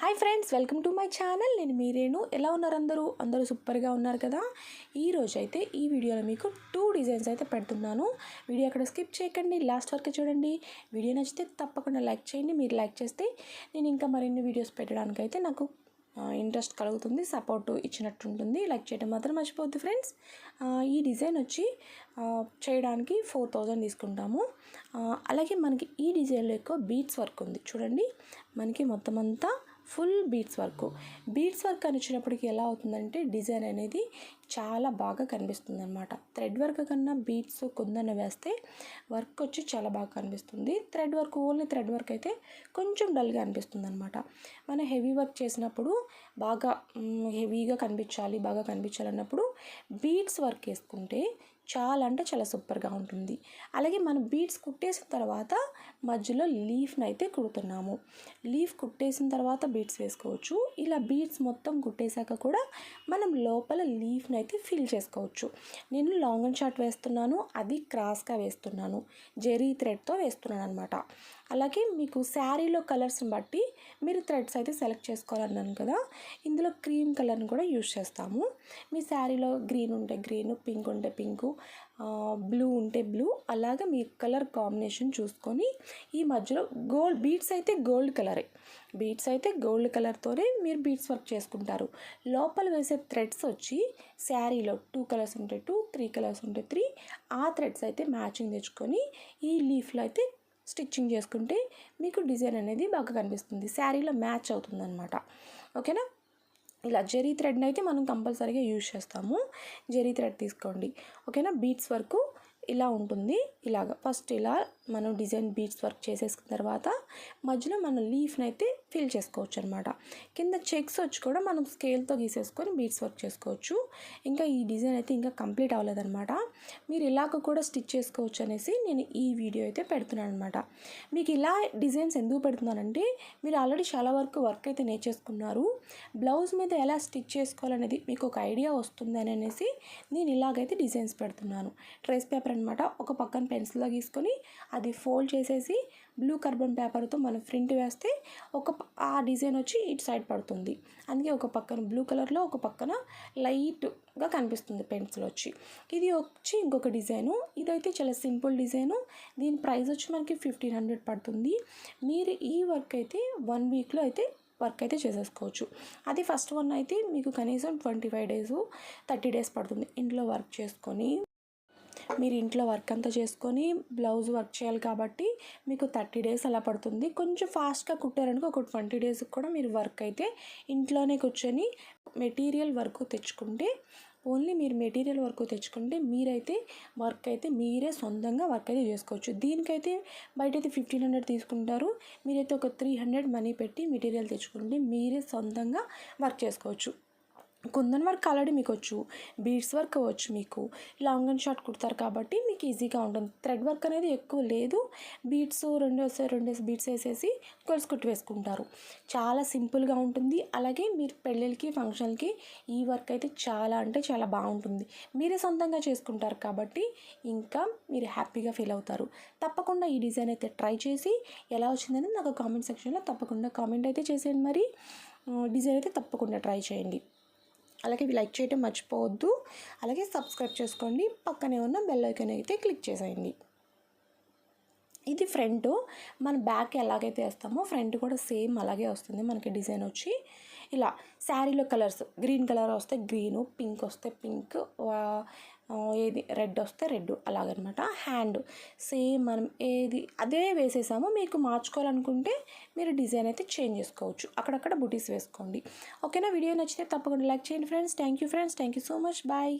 Hi friends welcome to my channel. నేను మీరేను ఎలా ఉన్నారు అందరూ? అందరూ సూపర్గా ఉన్నారు కదా? ఈరోజు అయితే ఈ వీడియోలో మీకు టూ డిజైన్స్ అయితే పెడుతున్నాను. వీడియో అక్కడ స్కిప్ చేయకండి లాస్ట్ వరకు చూడండి. వీడియో నచ్చితే తప్పకుండా లైక్ చేయండి. మీరు లైక్ చేస్తే నేను ఇంకా మరిన్ని వీడియోస్ పెట్టడానికి అయితే నాకు ఇంట్రెస్ట్ కలుగుతుంది సపోర్ట్ ఇచ్చినట్టు ఉంటుంది లైక్ చేయడం మాత్రం మర్చిపోద్దు ఫ్రెండ్స్. ఈ డిజైన్ వచ్చి చేయడానికి ఫోర్ థౌజండ్ తీసుకుంటాము. అలాగే మనకి ఈ డిజైన్లో ఎక్కువ బీట్స్ వర్క్ ఉంది. చూడండి మనకి మొత్తం అంతా full beads work. Beads work అని వచ్చినప్పటికి ఎలా అవుతుందంటే డిజైన్ అనేది చాలా బాగా కనిపిస్తుంది అనమాట థ్రెడ్ వర్క్ కన్నా బీట్స్ కొందన వేస్తే వర్క్ వచ్చి చాలా బాగా కనిపిస్తుంది. Thread work only thread work అయితే కొంచెం డల్గా అనిపిస్తుంది అనమాట మనం హెవీ వర్క్ చేసినప్పుడు బాగా హెవీగా కనిపించాలి బాగా కనిపించాలన్నప్పుడు బీట్స్ వర్క్ వేసుకుంటే చాలా అంటే చాలా సూపర్గా ఉంటుంది. అలాగే మనం బీడ్స్ కుట్టేసిన తర్వాత మధ్యలో లీఫ్ని అయితే కుడుతున్నాము. లీఫ్ కుట్టేసిన తర్వాత బీడ్స్ వేసుకోవచ్చు. ఇలా బీడ్స్ మొత్తం కుట్టేశాక కూడా మనం లోపల లీఫ్ని అయితే ఫిల్ చేసుకోవచ్చు. నేను లాంగ్ అండ్ షార్ట్ వేస్తున్నాను అది క్రాస్గా వేస్తున్నాను జెరీ థ్రెడ్తో వేస్తున్నాను అనమాట అలాగే మీకు శారీలో కలర్స్ని బట్టి మీరు థ్రెడ్స్ అయితే సెలెక్ట్ చేసుకోవాలన్నాను కదా. ఇందులో క్రీమ్ కలర్ని కూడా యూజ్ చేస్తాము. మీ శారీలో గ్రీన్ ఉంటే గ్రీన్ పింక్ ఉంటే పింక్ బ్లూ ఉంటే బ్లూ అలాగే మీ కలర్ కాంబినేషన్ చూసుకొని ఈ మధ్యలో గోల్డ్ బీట్స్ అయితే గోల్డ్ కలరే. బీట్స్ అయితే గోల్డ్ కలర్తోనే మీరు బీట్స్ వర్క్ చేసుకుంటారు. లోపల వేసే థ్రెడ్స్ వచ్చి శారీలో టూ కలర్స్ ఉంటే టూ త్రీ కలర్స్ ఉంటే త్రీ ఆ థ్రెడ్స్ అయితే మ్యాచింగ్ తెచ్చుకొని ఈ లీఫ్లో అయితే స్టిచ్చింగ్ చేసుకుంటే మీకు డిజైన్ అనేది బాగా కనిపిస్తుంది. శారీలో మ్యాచ్ అవుతుంది అనమాట ఓకేనా? ఇలా జెరీ థ్రెడ్ని అయితే మనం కంపల్సరీగా యూజ్ చేస్తాము. జెరీ థ్రెడ్ తీసుకోండి. ఓకేనా? బీట్స్ వరకు ఇలా ఉంటుంది. ఇలాగ ఫస్ట్ ఇలా మనం డిజైన్ బీట్స్ వర్క్ చేసేసుకున్న తర్వాత మధ్యలో మనం లీఫ్ని అయితే ఫిల్ చేసుకోవచ్చు అనమాట కింద చెక్స్ వచ్చి కూడా మనం స్కేల్తో గీసేసుకొని బీట్స్ వర్క్ చేసుకోవచ్చు. ఇంకా ఈ డిజైన్ అయితే ఇంకా కంప్లీట్ అవ్వలేదన్నమాట. మీరు ఇలాగ కూడా స్టిచ్ చేసుకోవచ్చు అనేసి నేను ఈ వీడియో అయితే పెడుతున్నాను అనమాట మీకు ఇలా డిజైన్స్ ఎందుకు పెడుతున్నానంటే మీరు ఆల్రెడీ చాలా వరకు వర్క్ అయితే నేర్చేసుకున్నారు. బ్లౌజ్ మీద ఎలా స్టిచ్ చేసుకోవాలనేది మీకు ఒక ఐడియా వస్తుంది అనేసి నేను ఇలాగైతే డిజైన్స్ పెడుతున్నాను. ట్రేస్ పేపర్ అనమాట ఒక పక్కన పెన్సిల్తో గీసుకొని అది ఫోల్డ్ చేసేసి బ్లూ కార్బన్ పేపర్తో మనం ప్రింట్ వేస్తే ఒక ఆ డిజైన్ వచ్చి ఇటు సైడ్ పడుతుంది. అందుకే ఒక పక్కన బ్లూ కలర్లో ఒక పక్కన లైట్గా కనిపిస్తుంది పెన్సిల్ వచ్చి. ఇది వచ్చి ఇంకొక డిజైను. ఇదైతే చాలా సింపుల్ డిజైను. దీని ప్రైస్ వచ్చి మనకి ఫిఫ్టీన్ హండ్రెడ్ పడుతుంది. మీరు ఈ వర్క్ అయితే వన్ వీక్లో అయితే వర్క్ అయితే చేసేసుకోవచ్చు. అది ఫస్ట్ వన్ అయితే మీకు కనీసం twenty five days thirty days పడుతుంది ఇంట్లో వర్క్ చేసుకొని. మీరు ఇంట్లో వర్క్ అంతా చేసుకొని బ్లౌజ్ వర్క్ చేయాలి కాబట్టి మీకు థర్టీ డేస్ అలా పడుతుంది. కొంచెం ఫాస్ట్గా కుట్టారనుకో ఒక ట్వంటీ డేస్కి కూడా మీరు వర్క్ అయితే ఇంట్లోనే కూర్చొని మెటీరియల్ వర్క్ తెచ్చుకుంటే ఓన్లీ మీరు మెటీరియల్ వర్క్ తెచ్చుకుంటే మీరైతే వర్క్ అయితే మీరే సొంతంగా వర్క్ అయితే చేసుకోవచ్చు. దీనికైతే బయట అయితే ఫిఫ్టీన్ హండ్రెడ్ తీసుకుంటారు. మీరైతే ఒక త్రీ హండ్రెడ్ మనీ పెట్టి మెటీరియల్ తెచ్చుకుంటే మీరే సొంతంగా వర్క్ చేసుకోవచ్చు. కుందన్ వర్క్ ఆల్రెడీ మీకు వచ్చు బీడ్స్ వర్క్ వచ్చు మీకు. లాంగ్ అండ్ షార్ట్ కుడతారు కాబట్టి మీకు ఈజీగా ఉంటుంది. థ్రెడ్ వర్క్ అనేది ఎక్కువ లేదు. బీడ్స్ రెండు వేసే రెండు బీడ్స్ వేసేసి గొలుసు కుట్టి వేసుకుంటారు. చాలా సింపుల్గా ఉంటుంది. అలాగే మీరు పెళ్ళిళ్ళకి ఫంక్షన్కి ఈ వర్క్ అయితే చాలా అంటే చాలా బాగుంటుంది. మీరే సొంతంగా చేసుకుంటారు కాబట్టి ఇంకా మీరు హ్యాపీగా ఫీల్ అవుతారు. తప్పకుండా ఈ డిజైన్ అయితే ట్రై చేసి ఎలా వచ్చిందని నాకు కామెంట్ సెక్షన్లో తప్పకుండా కామెంట్ అయితే చేసేయండి మరి. డిజైన్ అయితే తప్పకుండా ట్రై చేయండి. అలాగే లైక్ చేయడం మర్చిపోవద్దు. అలాగే సబ్స్క్రైబ్ చేసుకోండి. పక్కనే ఉన్న బెల్ ఐకాన్ అయితే క్లిక్ చేసేయండి. ఇది ఫ్రంట్. మన బ్యాక్ ఎలాగైతే వేస్తామో ఫ్రంట్ కూడా సేమ్ అలాగే వస్తుంది. మనకి డిజైన్ వచ్చి ఇలా శారీలో కలర్స్ గ్రీన్ కలర్ వస్తే గ్రీను పింక్ వస్తే పింక్ ఏది రెడ్ వస్తే రెడ్ అలాగనమాట. హ్యాండ్ సేమ్ మనం ఏది అదే వేసేసామో. మీకు మార్చుకోవాలనుకుంటే మీరు డిజైన్ అయితే చేంజ్ చేసుకోవచ్చు. అక్కడక్కడ బుటీస్ వేసుకోండి. ఓకేనా? వీడియో నచ్చితే తప్పకుండా లైక్ చేయండి friends. Thank you friends. Thank you so much. Bye.